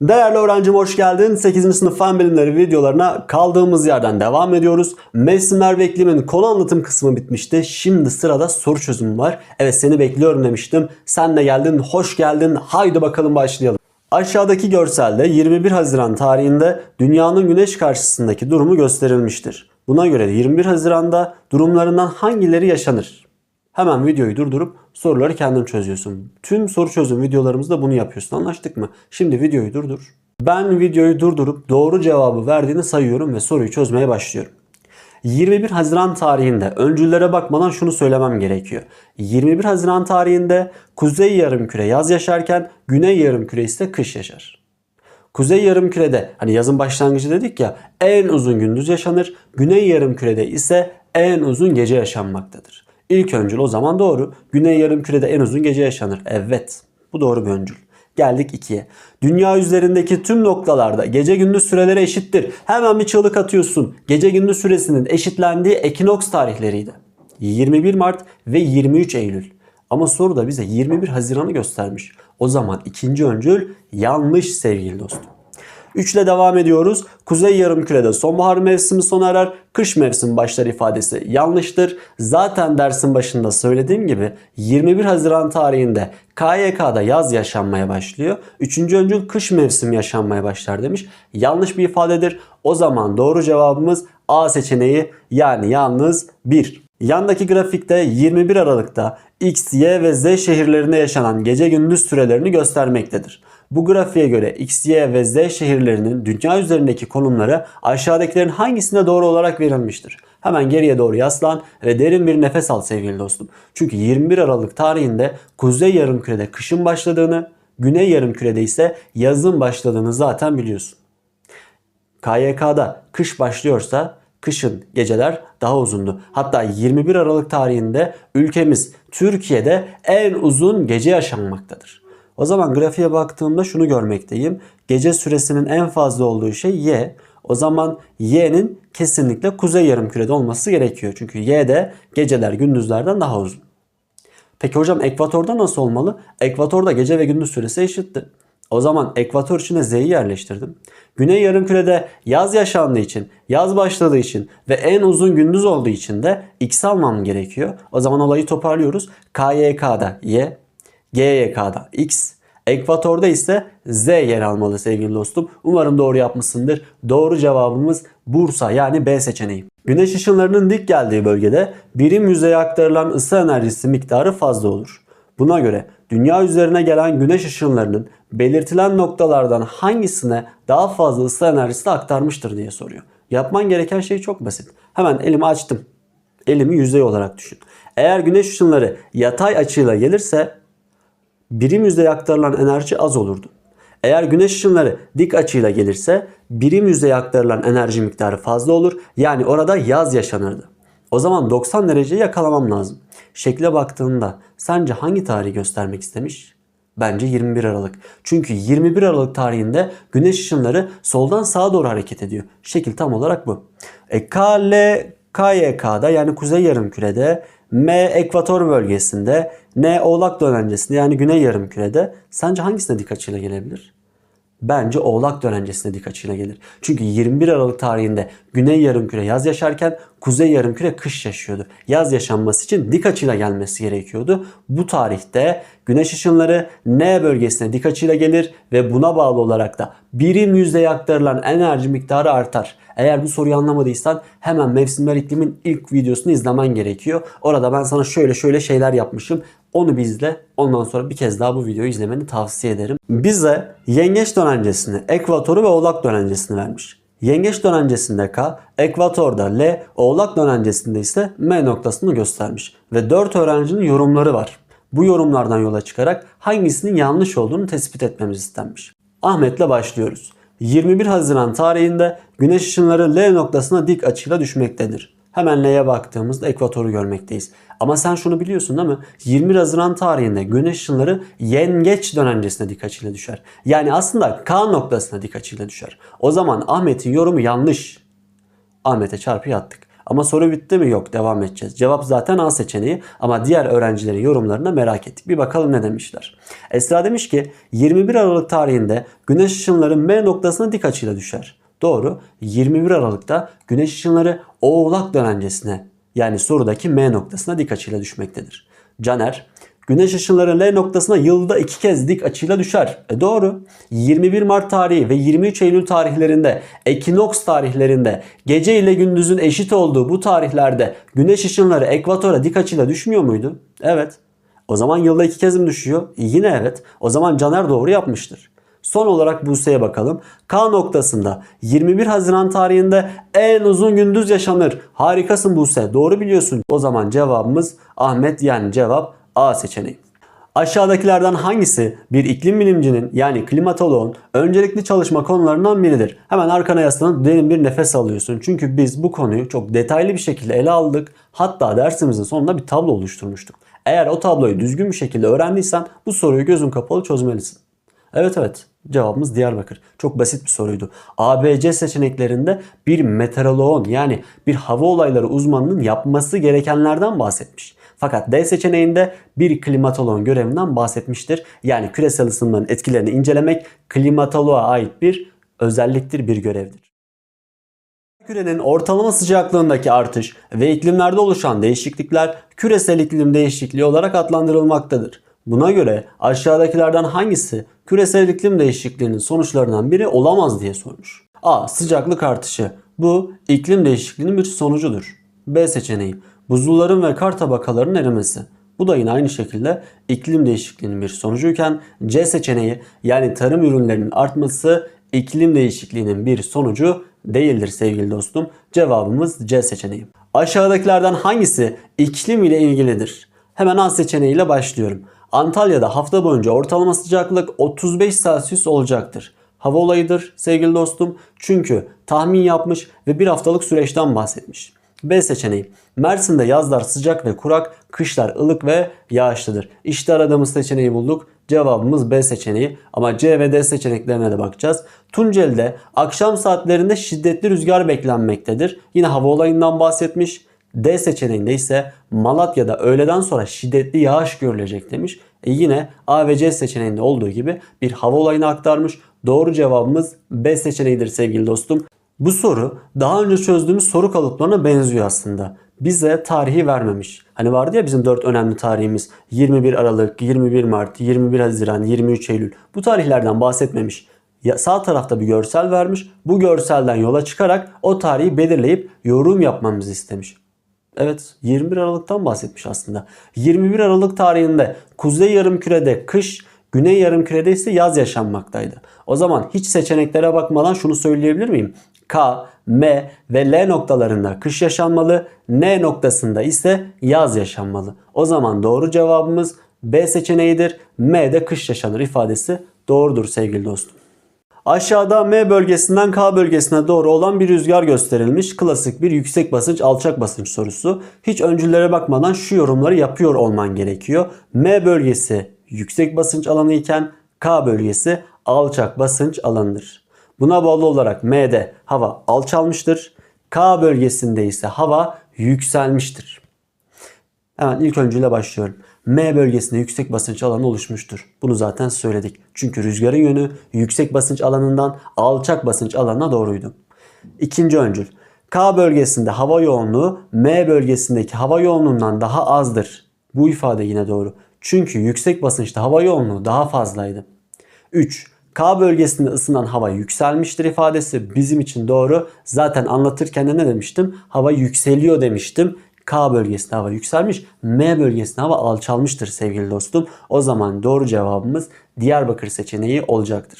Değerli öğrencim hoş geldin. 8. sınıf fen bilimleri videolarına kaldığımız yerden devam ediyoruz. Mevsimler ve iklimin konu anlatım kısmı bitmişti. Şimdi sırada soru çözümü var. Evet seni bekliyorum demiştim. Sen de geldin, hoş geldin. Haydi bakalım başlayalım. Aşağıdaki görselde 21 Haziran tarihinde dünyanın güneş karşısındaki durumu gösterilmiştir. Buna göre 21 Haziran'da durumlarından hangileri yaşanır? Hemen videoyu durdurup soruları kendin çözüyorsun. Tüm soru çözüm videolarımızda bunu yapıyorsun. Anlaştık mı? Şimdi videoyu durdur. Ben videoyu durdurup doğru cevabı verdiğini sayıyorum ve soruyu çözmeye başlıyorum. 21 Haziran tarihinde öncüllere bakmadan şunu söylemem gerekiyor. 21 Haziran tarihinde Kuzey Yarımküre yaz yaşarken Güney Yarımküre ise kış yaşar. Kuzey yarımkürede hani yazın başlangıcı dedik ya en uzun gündüz yaşanır. Güney yarımkürede ise en uzun gece yaşanmaktadır. İlk öncül o zaman doğru. Güney yarımkürede en uzun gece yaşanır. Evet. Bu doğru bir öncül. Geldik 2'ye. Dünya üzerindeki tüm noktalarda gece gündüz süreleri eşittir. Hemen bir çığlık atıyorsun. Gece gündüz süresinin eşitlendiği ekinoks tarihleriydi. 21 Mart ve 23 Eylül. Ama soru da bize 21 Haziran'ı göstermiş. O zaman ikinci öncül yanlış sevgili dostum. 3 ile devam ediyoruz. Kuzey yarımkürede sonbahar mevsimi sona erer, kış mevsimi başlar ifadesi yanlıştır. Zaten dersin başında söylediğim gibi 21 Haziran tarihinde KYK'da yaz yaşanmaya başlıyor. Üçüncü öncül kış mevsimi yaşanmaya başlar demiş. Yanlış bir ifadedir. O zaman doğru cevabımız A seçeneği yani yalnız 1. Yandaki grafikte 21 Aralık'ta X, Y ve Z şehirlerinde yaşanan gece gündüz sürelerini göstermektedir. Bu grafiğe göre X, Y ve Z şehirlerinin dünya üzerindeki konumları aşağıdakilerin hangisine doğru olarak verilmiştir? Hemen geriye doğru yaslan ve derin bir nefes al sevgili dostum. Çünkü 21 Aralık tarihinde Kuzey Yarımküre'de kışın başladığını, Güney Yarımküre'de ise yazın başladığını zaten biliyorsun. KYK'da kış başlıyorsa kışın geceler daha uzundu. Hatta 21 Aralık tarihinde ülkemiz Türkiye'de en uzun gece yaşanmaktadır. O zaman grafiğe baktığımda şunu görmekteyim. Gece süresinin en fazla olduğu şey Y. O zaman Y'nin kesinlikle kuzey yarımkürede olması gerekiyor. Çünkü Y'de geceler gündüzlerden daha uzun. Peki hocam ekvatorda nasıl olmalı? Ekvatorda gece ve gündüz süresi eşitti. O zaman ekvator içine Z'yi yerleştirdim. Güney yarımkürede yaz yaşandığı için, yaz başladığı için ve en uzun gündüz olduğu için de X almam gerekiyor. O zaman olayı toparlıyoruz. KYK'da Y, GYK'da X, ekvatorda ise Z yer almalı sevgili dostum. Umarım doğru yapmışsındır. Doğru cevabımız Bursa yani B seçeneği. Güneş ışınlarının dik geldiği bölgede birim yüzeye aktarılan ısı enerjisi miktarı fazla olur. Buna göre dünya üzerine gelen güneş ışınlarının belirtilen noktalardan hangisine daha fazla ısı enerjisi aktarmıştır diye soruyor. Yapman gereken şey çok basit. Hemen elimi açtım. Elimi yüzey olarak düşün. Eğer güneş ışınları yatay açıyla gelirse birim yüzeye aktarılan enerji az olurdu. Eğer güneş ışınları dik açıyla gelirse birim yüzeye aktarılan enerji miktarı fazla olur. Yani orada yaz yaşanırdı. O zaman 90 dereceyi yakalamam lazım. Şekle baktığında sence hangi tarihi göstermek istemiş? Bence 21 Aralık. Çünkü 21 Aralık tarihinde güneş ışınları soldan sağa doğru hareket ediyor. Şekil tam olarak bu. E, K, L, KYK'da yani kuzey yarımkürede, M ekvator bölgesinde, N oğlak dönencesinde yani güney yarımkürede sence hangisine dik açıyla gelebilir? Bence Oğlak dönencesine dik açıyla gelir. Çünkü 21 Aralık tarihinde Güney Yarımküre yaz yaşarken Kuzey Yarımküre kış yaşıyordu. Yaz yaşanması için dik açıyla gelmesi gerekiyordu. Bu tarihte güneş ışınları N bölgesine dik açıyla gelir ve buna bağlı olarak da birim yüzeye aktarılan enerji miktarı artar. Eğer bu soruyu anlamadıysan hemen Mevsimler İklim'in ilk videosunu izlemen gerekiyor. Orada ben sana şöyle şöyle şeyler yapmışım. Onu bir izle. Ondan sonra bir kez daha bu videoyu izlemeni tavsiye ederim. Bize yengeç dönencesini, ekvatoru ve oğlak dönencesini vermiş. Yengeç dönencesinde K, ekvatorda L, oğlak dönencesinde ise M noktasını göstermiş. Ve 4 öğrencinin yorumları var. Bu yorumlardan yola çıkarak hangisinin yanlış olduğunu tespit etmemiz istenmiş. Ahmet'le başlıyoruz. 21 Haziran tarihinde güneş ışınları L noktasına dik açıyla düşmektedir. Hemen L'ye baktığımızda ekvatoru görmekteyiz. Ama sen şunu biliyorsun değil mi? 21 Haziran tarihinde güneş ışınları yengeç dönencesine dik açıyla düşer. Yani aslında K noktasına dik açıyla düşer. O zaman Ahmet'in yorumu yanlış. Ahmet'e çarpı attık. Ama soru bitti mi? Yok devam edeceğiz. Cevap zaten A seçeneği ama diğer öğrencilerin yorumlarına merak ettik. Bir bakalım ne demişler. Esra demiş ki 21 Aralık tarihinde güneş ışınları M noktasına dik açıyla düşer. Doğru. 21 Aralık'ta güneş ışınları Oğlak dönencesine yani sorudaki M noktasına dik açıyla düşmektedir. Caner Güneş ışınları L noktasına yılda iki kez dik açıyla düşer. E doğru. 21 Mart tarihi ve 23 Eylül tarihlerinde, ekinoks tarihlerinde, gece ile gündüzün eşit olduğu bu tarihlerde güneş ışınları ekvatora dik açıyla düşmüyor muydu? Evet. O zaman yılda iki kez mi düşüyor? E yine evet. O zaman Caner doğru yapmıştır. Son olarak Buse'ye bakalım. K noktasında 21 Haziran tarihinde en uzun gündüz yaşanır. Harikasın Buse. Doğru biliyorsun. O zaman cevabımız Ahmet yani cevap A seçeneği. Aşağıdakilerden hangisi bir iklim bilimcinin yani klimatoloğun öncelikli çalışma konularından biridir? Hemen arkana yaslanıp derin bir nefes alıyorsun. Çünkü biz bu konuyu çok detaylı bir şekilde ele aldık. Hatta dersimizin sonunda bir tablo oluşturmuştuk. Eğer o tabloyu düzgün bir şekilde öğrendiysen bu soruyu gözün kapalı çözmelisin. Evet evet cevabımız Diyarbakır. Çok basit bir soruydu. A, B, C seçeneklerinde bir meteoroloğun yani bir hava olayları uzmanının yapması gerekenlerden bahsetmiş. Fakat D seçeneğinde bir klimatoloğun görevinden bahsetmiştir. Yani küresel ısınmanın etkilerini incelemek klimatoloğa ait bir özelliktir, bir görevdir. Kürenin ortalama sıcaklığındaki artış ve iklimlerde oluşan değişiklikler küresel iklim değişikliği olarak adlandırılmaktadır. Buna göre aşağıdakilerden hangisi küresel iklim değişikliğinin sonuçlarından biri olamaz diye sormuş. A. Sıcaklık artışı. Bu iklim değişikliğinin bir sonucudur. B seçeneği. Buzulların ve kar tabakalarının erimesi. Bu da yine aynı şekilde iklim değişikliğinin bir sonucuyken C seçeneği yani tarım ürünlerinin artması iklim değişikliğinin bir sonucu değildir sevgili dostum. Cevabımız C seçeneği. Aşağıdakilerden hangisi iklim ile ilgilidir? Hemen A seçeneğiyle başlıyorum. Antalya'da hafta boyunca ortalama sıcaklık 35 Celsius olacaktır. Hava olayıdır sevgili dostum. Çünkü tahmin yapmış ve bir haftalık süreçten bahsetmiş. B seçeneği. Mersin'de yazlar sıcak ve kurak, kışlar ılık ve yağışlıdır. İşte aradığımız seçeneği bulduk. Cevabımız B seçeneği ama C ve D seçeneklerine de bakacağız. Tunceli'de akşam saatlerinde şiddetli rüzgar beklenmektedir. Yine hava olayından bahsetmiş. D seçeneğinde ise Malatya'da öğleden sonra şiddetli yağış görülecek demiş. E yine A ve C seçeneğinde olduğu gibi bir hava olayını aktarmış. Doğru cevabımız B seçeneğidir sevgili dostum. Bu soru daha önce çözdüğümüz soru kalıplarına benziyor aslında. Bize tarihi vermemiş. Hani vardı ya bizim 4 önemli tarihimiz 21 Aralık, 21 Mart, 21 Haziran, 23 Eylül. Bu tarihlerden bahsetmemiş. Ya sağ tarafta bir görsel vermiş. Bu görselden yola çıkarak o tarihi belirleyip yorum yapmamızı istemiş. Evet 21 Aralık'tan bahsetmiş aslında. 21 Aralık tarihinde Kuzey Yarımküre'de kış, Güney Yarımküre'de ise yaz yaşanmaktaydı. O zaman hiç seçeneklere bakmadan şunu söyleyebilir miyim? K, M ve L noktalarında kış yaşanmalı, N noktasında ise yaz yaşanmalı. O zaman doğru cevabımız B seçeneğidir. M'de kış yaşanır ifadesi doğrudur sevgili dostum. Aşağıda M bölgesinden K bölgesine doğru olan bir rüzgar gösterilmiş. Klasik bir yüksek basınç alçak basınç sorusu. Hiç öncüllere bakmadan şu yorumları yapıyor olman gerekiyor. M bölgesi yüksek basınç alanı iken K bölgesi alçak basınç alanıdır. Buna bağlı olarak M'de hava alçalmıştır. K bölgesinde ise hava yükselmiştir. Hemen ilk öncüyle başlıyorum. M bölgesinde yüksek basınç alanı oluşmuştur. Bunu zaten söyledik. Çünkü rüzgarın yönü yüksek basınç alanından alçak basınç alanına doğruydu. İkinci öncül. K bölgesinde hava yoğunluğu M bölgesindeki hava yoğunluğundan daha azdır. Bu ifade yine doğru. Çünkü yüksek basınçta hava yoğunluğu daha fazlaydı. 3. K bölgesinde ısınan hava yükselmiştir ifadesi bizim için doğru. Zaten anlatırken de ne demiştim? Hava yükseliyor demiştim. K bölgesinde hava yükselmiş, M bölgesinde hava alçalmıştır sevgili dostum. O zaman doğru cevabımız Diyarbakır seçeneği olacaktır.